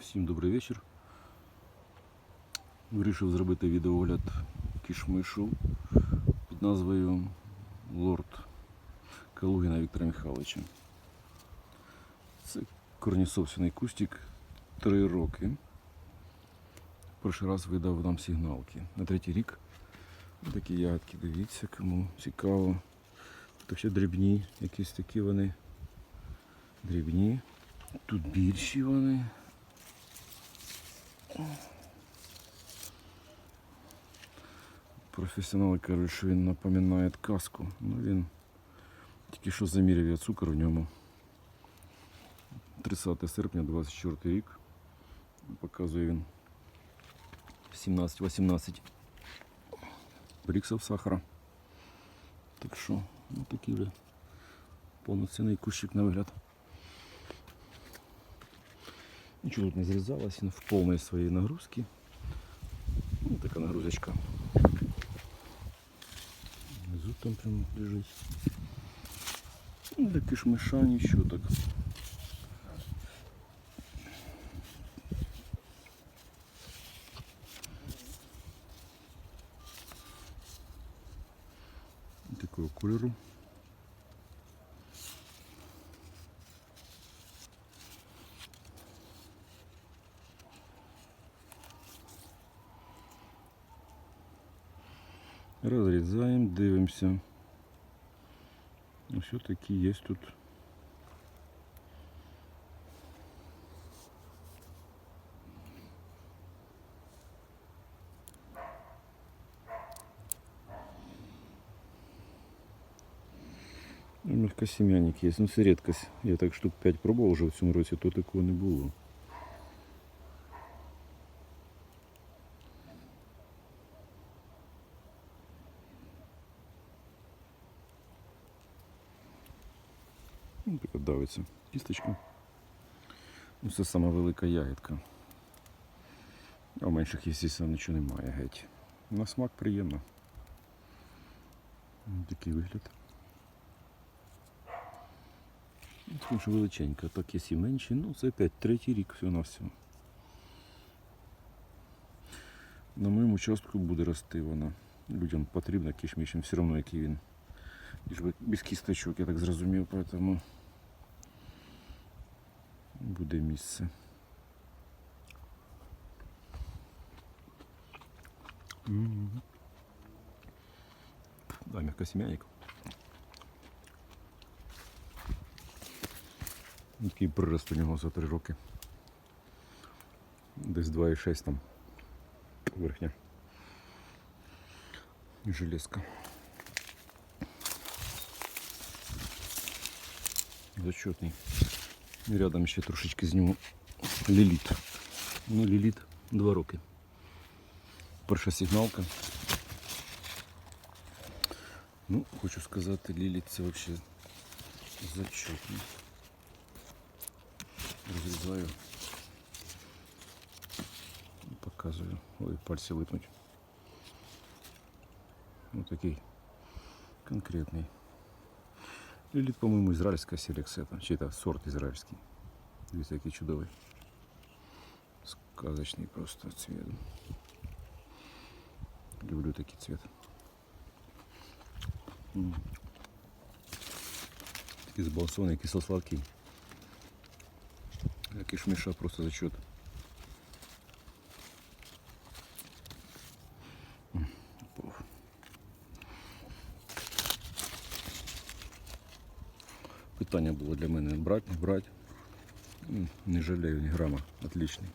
Всім добрий вечір. Вирішив зробити відеогляд кішмишу під назвою Лорд Калугіна Віктора Михайловича. Це корнісовсяний кустик 3 роки. Перший раз видав нам сигналки. На третій рік такі ягодки, дивіться, кому цікаво. Тут ще дрібні, якісь такі вони дрібні. Тут більші вони. Професіонали кажуть, що він напоминає казку. Ну він тільки що заміряв я цукор в ньому. 30 серпня 24 рік. Показує він 17-18 бріксів сахара. Так що, ну такий вже повноцінний кущик на вигляд. Нічого тут не зрізалось, він в повній своїй нагрузці. Ну, така нагрузочка. Внизу там прям лежить. Ну, для кишмиша нічого так. Такого кольору. Разрезаем, дивимося. Ну, все-таки есть тут. Ну, Мелкосемянник есть. Ну, це рідкость. Я так штук 5 пробував вже в цьому році, то такого не було. Ну, така давиться кісточка. Ну, це сама велика ягідка. А в менших, звісно, нічого немає геть. На смак приємно. Такий вигляд. Ну, Тому що величенька, так є і менші. Ну, це опять третій рік всього на всього. На моєму участку буде рости вона. Людям потрібна кишмішем, все одно який він. Без кісточок, я так зрозумів, поэтому буде місце. Да, м'якосім'яник. Ну, Такий прирост у нього за 3 роки. Десь 2,6 там верхня. Железка. Зачетний. І рядом ще трошечки з нього ліліт. Ну, ліліт 2 роки. Перша сигналка. Ну, хочу сказати, ліліт це взагалі зачетний. Розрізаю. І Показую. Ой, пальці липнуть. Ну такий конкретний. Ліліт, по-моєму, ізраїльська селекція, чи це сорт ізраїльський. Дивіться, який чудовий. Сказочний просто цвет. Люблю такий цвет. М. Такий збалансований, кисло-сладкий. Кишмиша просто зачет. Питання було для мене брати, не брати. Не жалею ні грама. Отличний.